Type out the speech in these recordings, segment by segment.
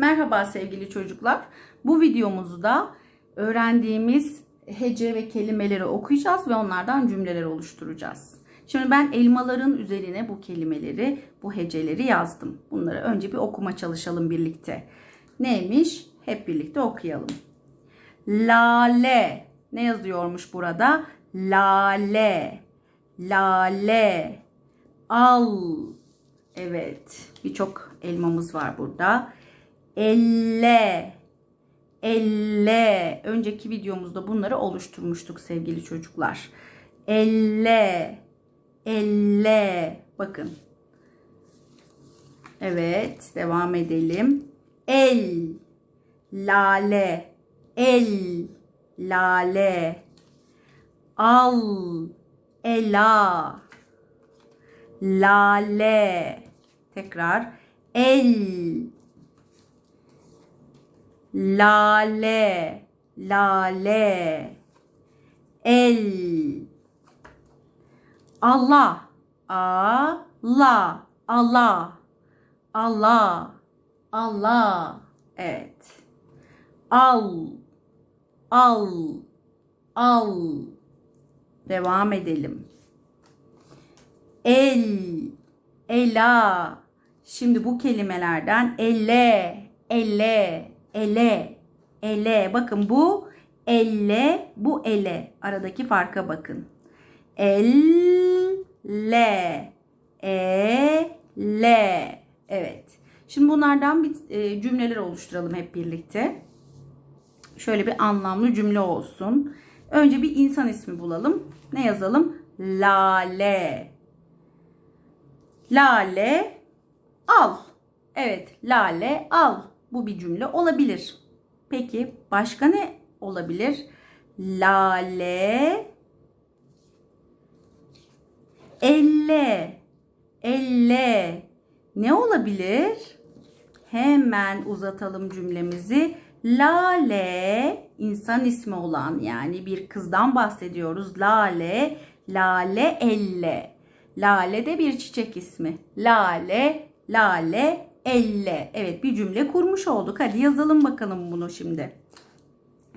Merhaba sevgili çocuklar. Bu videomuzda öğrendiğimiz hece ve kelimeleri okuyacağız ve onlardan cümleler oluşturacağız. Şimdi ben elmaların üzerine bu kelimeleri, bu heceleri yazdım. Bunları önce bir okuma çalışalım birlikte. Neymiş? Hep birlikte okuyalım. Lale. Ne yazıyormuş burada? Lale. Lale. Al. Evet. Birçok elmamız var burada. Elle. Elle. Önceki videomuzda bunları oluşturmuştuk sevgili çocuklar. Elle. Elle. Bakın. Evet. Devam edelim. El. Lale. El. Lale. Al. Ela. Lale. Tekrar. El. Lale. Lale. El. Allah. Allah. Allah. Allah. Allah. Evet. Al. Al. Al. Devam edelim. El. Ela. Şimdi bu kelimelerden elle, elle, ele, ele. Bakın bu elle, bu ele. Aradaki farka bakın. Elle, ele. Evet. Şimdi bunlardan bir e, cümleler oluşturalım hep birlikte. Şöyle bir anlamlı cümle olsun. Önce bir insan ismi bulalım. Ne yazalım? Lale. Lale al. Evet, lale al. Bu bir cümle olabilir. Peki başka ne olabilir? Lale elle elle ne olabilir? Hemen uzatalım cümlemizi. Lale insan ismi olan yani bir kızdan bahsediyoruz. Lale, lale elle. Lale de bir çiçek ismi. Lale, lale, elle. Evet bir cümle kurmuş olduk. Hadi yazalım bakalım bunu şimdi.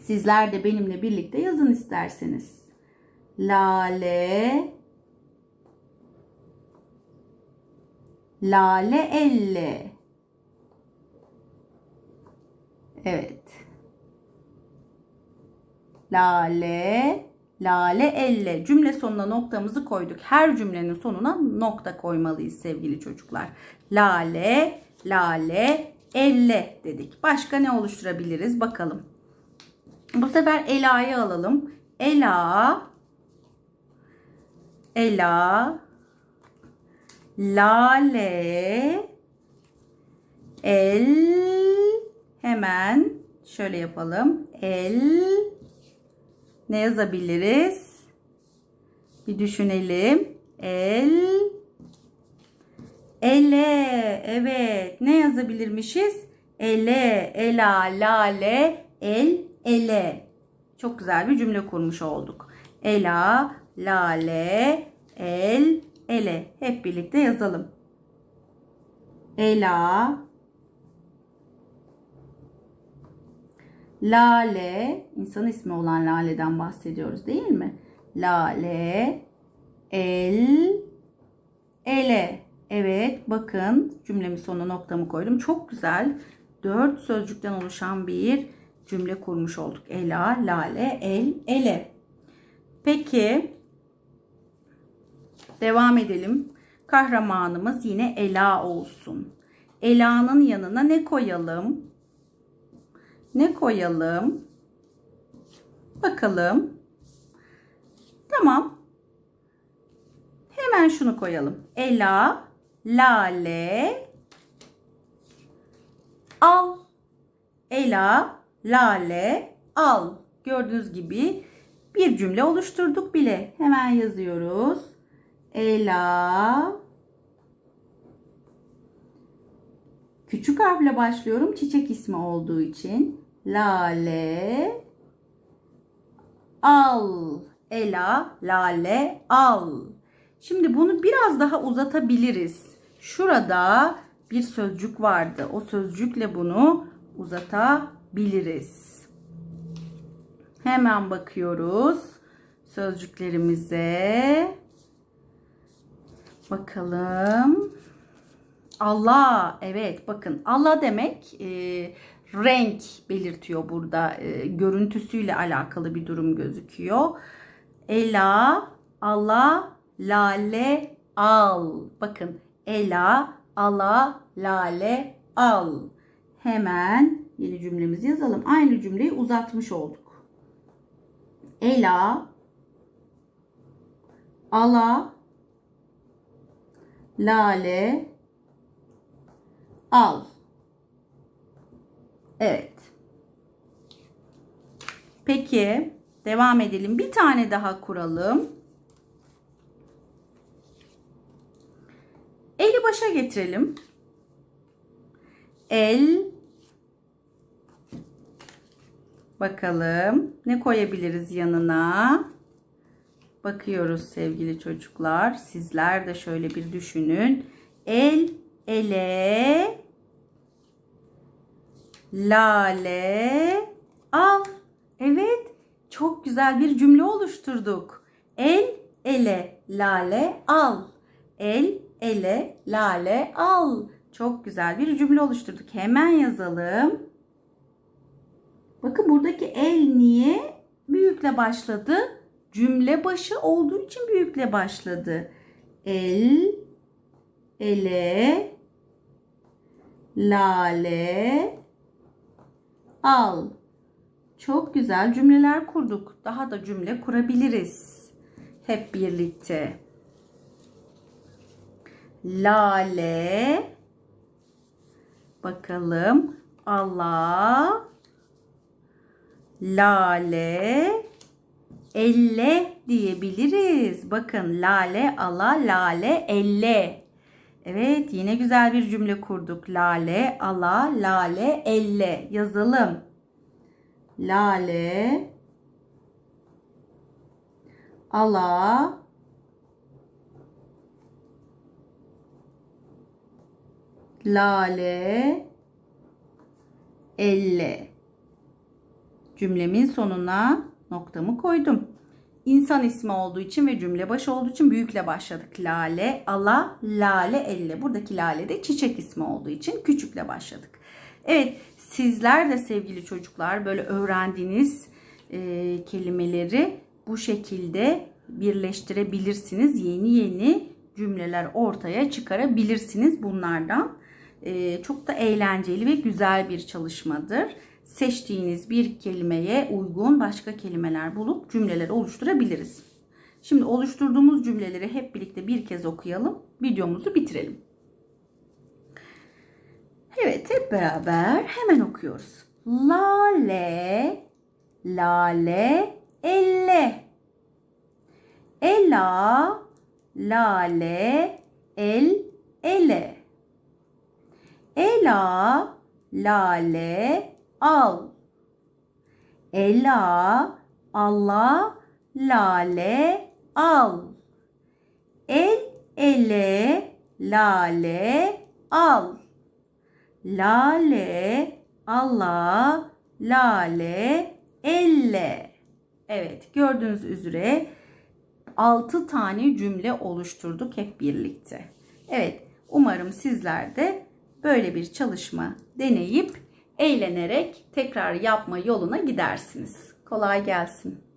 Sizler de benimle birlikte yazın isterseniz. Lale, lale, elle. Evet. Lale, lale, elle. Cümle sonuna noktamızı koyduk. Her cümlenin sonuna nokta koymalıyız sevgili çocuklar. Lale, lale, elle dedik. Başka ne oluşturabiliriz bakalım. Bu sefer Ela'yı alalım. Ela, Ela, lale, el, hemen şöyle yapalım. El, ne yazabiliriz? Bir düşünelim. El, ele, evet. Ne yazabilirmişiz? Ele, ela, lale, el, ele. Çok güzel bir cümle kurmuş olduk. Ela, lale, el, ele. Hep birlikte yazalım. Ela, Lale, insan ismi olan Lale'den bahsediyoruz değil mi? Lale, el, ele. Evet bakın cümlemin sonuna noktamı koydum. Çok güzel. Dört sözcükten oluşan bir cümle kurmuş olduk. Ela, lale, el, ele. Peki devam edelim. Kahramanımız yine Ela olsun. Ela'nın yanına ne koyalım? Ne koyalım? Bakalım. Tamam. Hemen şunu koyalım. Ela, lale, al. Ela, lale, al. Gördüğünüz gibi bir cümle oluşturduk bile. Hemen yazıyoruz. Ela, küçük harfle başlıyorum çiçek ismi olduğu için. Lale, al. Ela, lale, al. Şimdi bunu biraz daha uzatabiliriz. Şurada bir sözcük vardı. O sözcükle bunu uzatabiliriz. Hemen bakıyoruz sözcüklerimize. Bakalım. Allah evet bakın Allah demek e, renk belirtiyor burada e, görüntüsüyle alakalı bir durum gözüküyor. Ela, Allah, lale, al. Bakın ela, ala, lale, al. Hemen yeni cümlemizi yazalım. Aynı cümleyi uzatmış olduk. Ela, ala, lale, al. Evet. Peki devam edelim. Bir tane daha kuralım. Eli başa getirelim. El Bakalım ne koyabiliriz yanına? Bakıyoruz sevgili çocuklar. Sizler de şöyle bir düşünün. El ele lale al. Evet, çok güzel bir cümle oluşturduk. El ele lale al. El ele lale al. Çok güzel bir cümle oluşturduk. Hemen yazalım. Bakın buradaki el niye büyükle başladı? Cümle başı olduğu için büyükle başladı. El ele lale al. Çok güzel cümleler kurduk. Daha da cümle kurabiliriz. Hep birlikte. Lale. Bakalım. Allah. Lale. Elle diyebiliriz. Bakın lale, ala, lale, elle. Evet yine güzel bir cümle kurduk. Lale, ala, lale, elle. Yazalım. Lale, ala, lale, elle. Cümlemin sonuna noktamı koydum. İnsan ismi olduğu için ve cümle başı olduğu için büyükle başladık. Lale, ala, lale, elle. Buradaki lale de çiçek ismi olduğu için küçükle başladık. Evet, sizler de sevgili çocuklar böyle öğrendiğiniz e, kelimeleri bu şekilde birleştirebilirsiniz. Yeni yeni cümleler ortaya çıkarabilirsiniz bunlardan. E, çok da eğlenceli ve güzel bir çalışmadır seçtiğiniz bir kelimeye uygun başka kelimeler bulup cümleler oluşturabiliriz. Şimdi oluşturduğumuz cümleleri hep birlikte bir kez okuyalım. Videomuzu bitirelim. Evet hep beraber hemen okuyoruz. Lale, lale, elle. Ela, lale, el, ele. Ela, lale, al. Ela, Allah, lale, al. El, ele, lale, al. Lale, Allah, lale, elle. Evet, gördüğünüz üzere 6 tane cümle oluşturduk hep birlikte. Evet, umarım sizler de böyle bir çalışma deneyip eğlenerek tekrar yapma yoluna gidersiniz. Kolay gelsin.